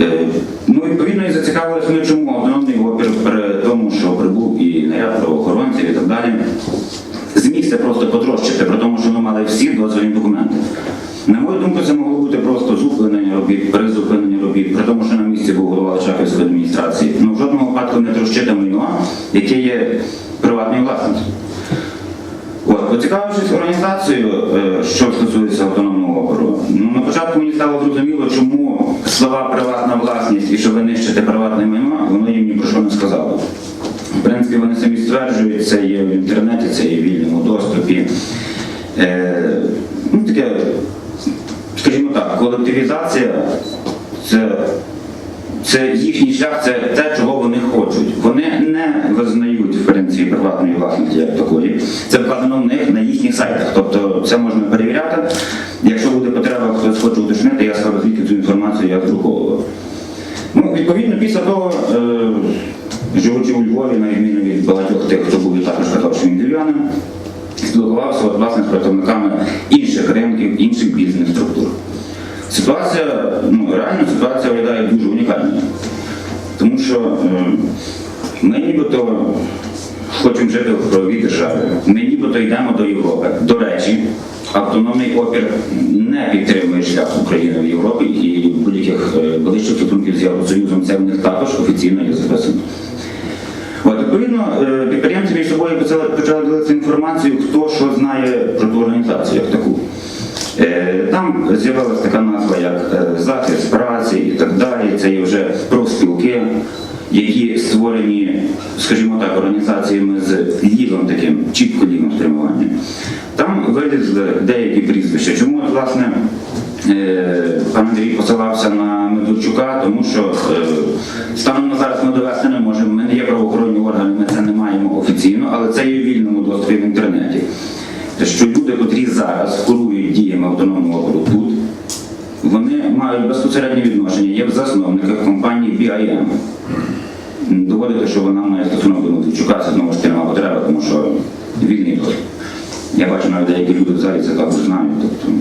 Е, Ну, відповідно, і зацікавилися ми чому автономний опір при тому, що прибув і наряд правоохоронців і так далі. Зміг це просто потрощити, при тому, що ми мали всі дозвільні документи. На мою думку, це могло бути просто зупинення робіт, призупинення робіт, при тому, що на місці був голова Личаківської адміністрації. Ну, в жодному випадку не трощити майно, яке є приватною власністю. От, поцікавившись організацією, е, що стосується автономного опору, ну на початку мені стало зрозуміло, слова приватна власність і що ви нищите приватне майно, воно їм ні про що не сказало. В принципі, вони самі стверджують, це є в інтернеті, це є в вільному доступі. Е, ну, таке, скажімо так, колективізація це це їхній шлях, це те, чого вони хочуть. Вони не визнають в принципі приватної власності як такої. Це вказано в них на їхніх сайтах. Тобто це можна перевіряти. Якщо буде потреба, хтось хоче інформацію я здруковував. Ну, відповідно, після того, е, живучи у Львові, на відміну від багатьох тих, хто був також казав, що спілкувався власне з представниками інших ринків, інших бізнес-структур. Ситуація, ну реально ситуація виглядає дуже унікальною. Тому що е, ми нібито хочемо жити в правовій державі, ми нібито йдемо до Європи. До речі, автономний опір не підтримує шлях України в Європі з Євросоюзом це в них також офіційно є записано. От, відповідно, е, підприємці між собою почали, почали ділитися інформацією, хто що знає про ту організацію як таку. Е, Там з'явилася така назва, як е, захист праці і так далі. Це є вже профспілки, які створені, скажімо так, організаціями з лівим таким, чітко лівим спрямуванням. Там вилізли деякі прізвища. Чому, власне, пан Андрій посилався на Медведчука, тому що е, станом на зараз ми довести не можемо. Ми не є правоохоронні органи, ми це не маємо офіційно, але це є в вільному доступі в інтернеті. Що люди, котрі зараз курують діями автономного округу тут, вони мають безпосереднє відношення, є в засновниках компанії BIM. Доводити, що вона має стосунок до Медведчука, це знову ж таки нема потреби, тому що вільний доступ. Я бачу навіть деякі люди в залі це також знають. Тобто,